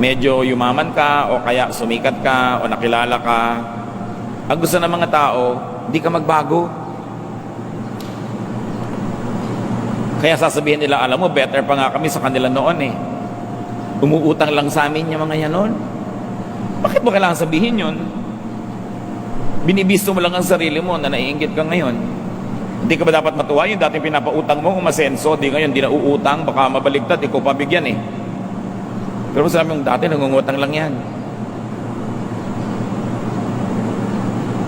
medyo yumaman ka o kaya sumikat ka o nakilala ka. Ang gusto ng mga tao, hindi ka magbago. Kaya sasabihin nila, alam mo, better pa nga kami sa kanila noon eh. Umuutang lang sa amin yung mga yan noon. Bakit mo kailangan sabihin yun? Binibisto mo lang ang sarili mo na naiingit ka ngayon. Hindi ka ba dapat matuwa yung dating pinapautang mo, umasenso, di ngayon, di na uutang, baka mabaligtad, ikaw pabigyan eh. Pero sabi mong dati, nangungutang lang yan.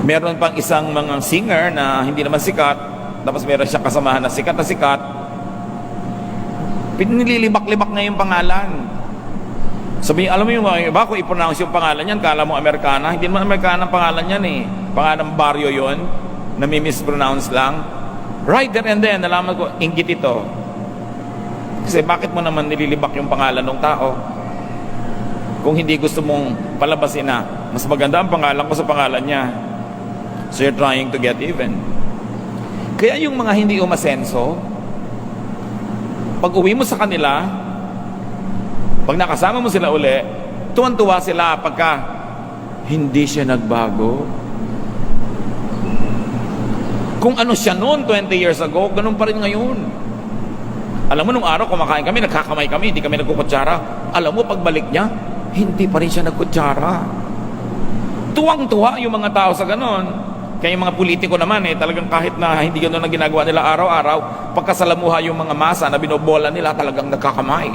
Meron pang isang mga singer na hindi naman sikat, tapos meron siya kasamahan na sikat na sikat, pinililibak-libak na yung pangalan. Sabi, alam mo yung iba, kung i-pronounce yung pangalan yan, kala mo Amerikana, hindi naman Amerikana ang pangalan yan eh. Pangalan ng baryo yon na may mispronounce lang. Right there and then, nalaman ko, inggit ito. Kasi bakit mo naman nililibak yung pangalan ng tao? Kung hindi gusto mong palabasin na, mas maganda ang pangalan ko sa pangalan niya. So you're trying to get even. Kaya yung mga hindi umasenso, pag uwi mo sa kanila, pag nakasama mo sila uli, tuwan-tuwa sila pagka hindi siya nagbago. Kung ano siya noon 20 years ago, ganun pa rin ngayon. Alam mo, nung araw kumakain kami, nagkakamay kami, hindi kami nagkukutsara. Alam mo, pagbalik niya, hindi pa rin siya nagkutsara. Tuwang-tuwa yung mga tao sa ganon. Kaya yung mga politiko naman eh, talagang kahit na hindi gano'n ang ginagawa nila araw-araw, pagkasalamuha yung mga masa na binobola nila, talagang nagkakamay.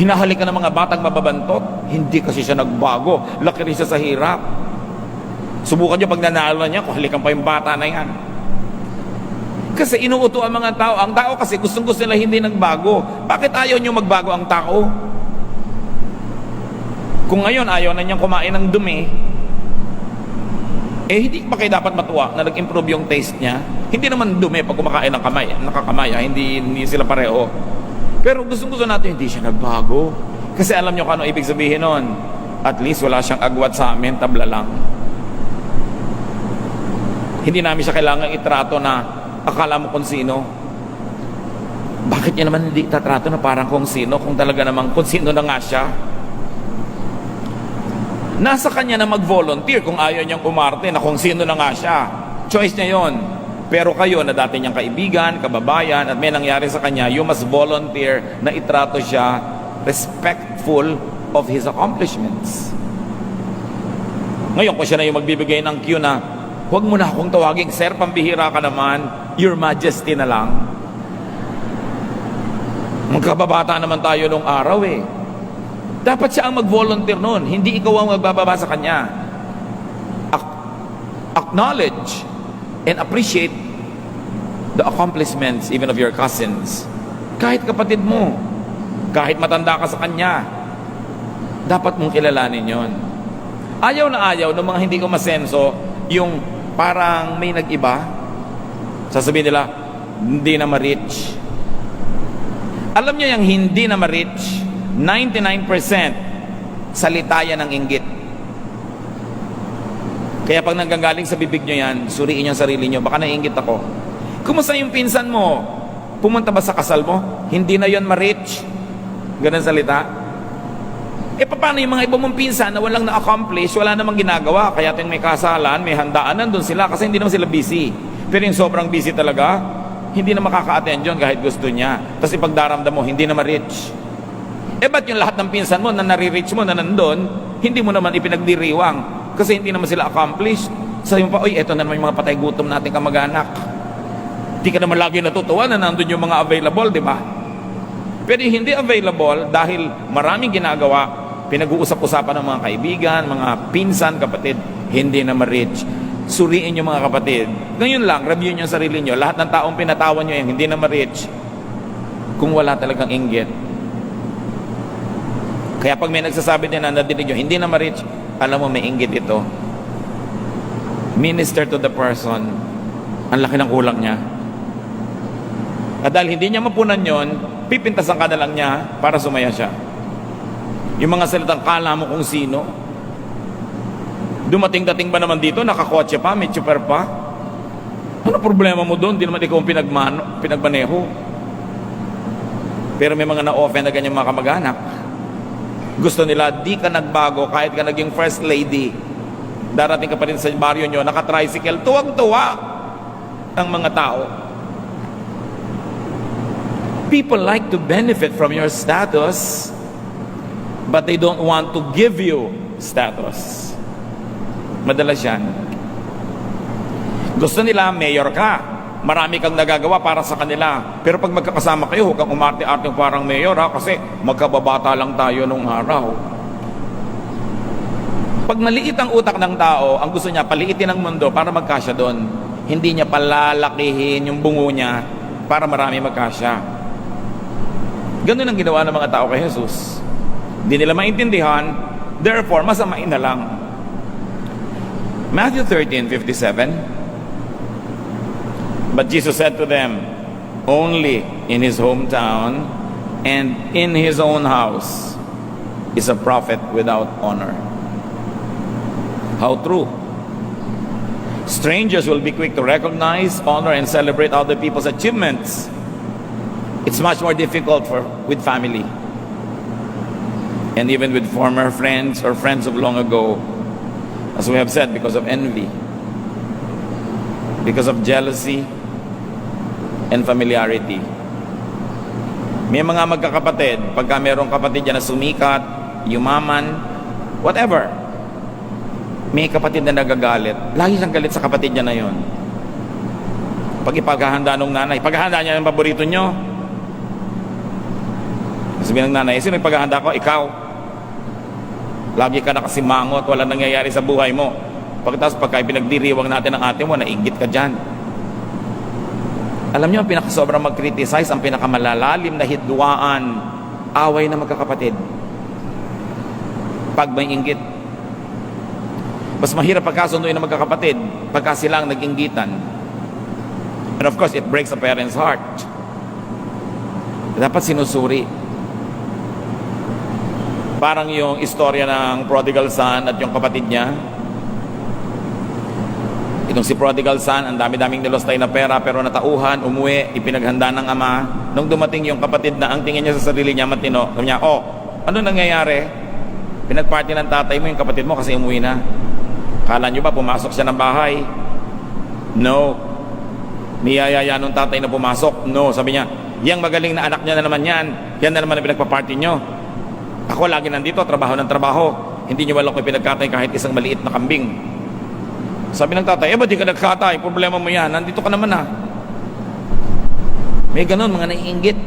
Hinahalikan ng mga batang mababantot, hindi kasi siya nagbago. Laki rin siya sa hirap. Subukan nyo pag nanalo niya, kung pa yung bata na yan. Kasi inuuto ang mga tao. Ang tao kasi gustong gusto nila hindi nagbago. Bakit ayaw nyo magbago ang tao? Kung ngayon ayaw na niyang kumain ng dumi, eh hindi pa kayo dapat matuwa na nag-improve yung taste niya. Hindi naman dumi pag kumakain ng kamay, nakakamay, ah, hindi, hindi sila pareho. Pero gusto gusto natin, hindi siya nagbago. Kasi alam nyo kung ano ibig sabihin nun. At least wala siyang agwat sa amin, tabla lang. Hindi namin siya kailangan itrato na akala mo kung sino. Bakit niya naman hindi tatrato na parang kung sino kung talaga namang kung sino na nga siya? Nasa kanya na mag-volunteer kung ayaw niyang umarte na kung sino na nga siya. Choice niya yon. Pero kayo na dati niyang kaibigan, kababayan, at may nangyari sa kanya, you must volunteer na itrato siya respectful of his accomplishments. Ngayon, kung siya na yung magbibigay ng cue na, huwag mo na akong tawaging, Sir, pambihira ka naman, Your Majesty na lang. Magkababata naman tayo nung araw eh. Dapat siya ang mag-volunteer noon, hindi ikaw ang magbababa kanya. Ac- acknowledge and appreciate the accomplishments even of your cousins. Kahit kapatid mo, kahit matanda ka sa kanya, dapat mong kilalanin yon. Ayaw na ayaw ng mga hindi ko masenso, yung parang may nag-iba, sasabihin nila, hindi na ma-reach. Alam niyo yung hindi na ma-reach, 99% salita yan ng inggit. Kaya pag nanggagaling sa bibig nyo yan, suriin yung sarili nyo, baka naiingit ako. Kumusta yung pinsan mo? Pumunta ba sa kasal mo? Hindi na yon ma-reach. Ganun salita. E paano yung mga iba mong pinsan na walang na-accomplish, wala namang ginagawa, kaya tuwing may kasalan, may handaan, nandun sila kasi hindi naman sila busy. Pero yung sobrang busy talaga, hindi na makaka-attend yun kahit gusto niya. Tapos ipagdaramdam mo, hindi na ma-reach. Eh ba't yung lahat ng pinsan mo na nare-reach mo na nandun, hindi mo naman ipinagdiriwang kasi hindi naman sila accomplished. Sabi mo pa, oy, eto na naman yung mga patay gutom nating kamag-anak. Hindi ka naman lagi natutuwa na nandun yung mga available, di ba? Pero yung hindi available dahil maraming ginagawa, pinag-uusap-usapan ng mga kaibigan, mga pinsan, kapatid, hindi na ma-reach. Suriin nyo mga kapatid. Ngayon lang, review nyo yung sarili nyo. Lahat ng taong pinatawan nyo yung hindi na ma-reach, kung wala talagang inggit. Kaya pag may nagsasabi din na nadinig nyo, hindi na ma-reach, alam mo may inggit ito. Minister to the person, ang laki ng kulang niya. At dahil hindi niya mapunan yon, pipintasan ka na lang niya para sumaya siya. Yung mga salitang kala mo kung sino, dumating-dating ba naman dito, nakakotse pa, may chuper pa? Ano problema mo doon? Di naman ikaw ang pinagmano, pinagmaneho. Pero may mga na-offend na ganyan mga kamag-anak. Gusto nila, di ka nagbago kahit ka naging first lady. Darating ka pa rin sa baryo nyo, naka-tricycle, tuwag-tuwa ang mga tao. People like to benefit from your status, but they don't want to give you status. Madalas yan. Gusto nila, mayor ka. Marami kang nagagawa para sa kanila. Pero pag magkakasama kayo, huwag kang umarte-arte parang mayor ha, kasi magkababata lang tayo nung araw. Pag maliit ang utak ng tao, ang gusto niya, paliitin ang mundo para magkasya doon. Hindi niya palalakihin yung bungo niya para marami magkasya. Ganun ang ginawa ng mga tao kay Jesus. Hindi nila maintindihan, therefore, masamain na lang. Matthew 13:57 But Jesus said to them, Only in his hometown and in his own house is a prophet without honor. How true. Strangers will be quick to recognize, honor, and celebrate other people's achievements. It's much more difficult for with family. And even with former friends or friends of long ago, as we have said, because of envy, because of jealousy, and familiarity. May mga magkakapatid, pagka merong kapatid dyan na sumikat, yumaman, whatever, may kapatid na nagagalit. Lagi siyang galit sa kapatid niya na yon. Pag ipaghahanda nung nanay, paghahanda niya yung paborito nyo. Sabi ng nanay, sino yung paghahanda ko? Ikaw. Lagi ka nakasimangot, wala nangyayari sa buhay mo. Pagkatapos pagka pinagdiriwang natin ang ate mo, nainggit ka dyan. Alam niyo, ang pinakasobrang mag-criticize, ang pinakamalalalim na hidwaan, away na magkakapatid. Pag may inggit. Mas mahirap pagkasunduin ng magkakapatid pagka silang nag-inggitan. And of course, it breaks a parent's heart. Dapat sinusuri. Parang yung istorya ng prodigal son at yung kapatid niya, Itong si prodigal son, ang dami-daming nilostay na pera pero natauhan, umuwi, ipinaghanda ng ama. Nung dumating yung kapatid na ang tingin niya sa sarili niya matino, sabi niya, oh, ano nangyayari? Pinagparty ng tatay mo yung kapatid mo kasi umuwi na. Kala niyo ba pumasok siya ng bahay? No. Niyayaya nung tatay na pumasok? No. Sabi niya, yang magaling na anak niya na naman yan. Yan na naman ang pinagpa-party niyo. Ako lagi nandito, trabaho ng trabaho. Hindi niyo walang ko pinagkatay kahit isang maliit na kambing. Sabi ng tatay, eh ba't di ka nagkatay? Problema mo yan. Nandito ka naman ah. May ganun, mga naiinggit.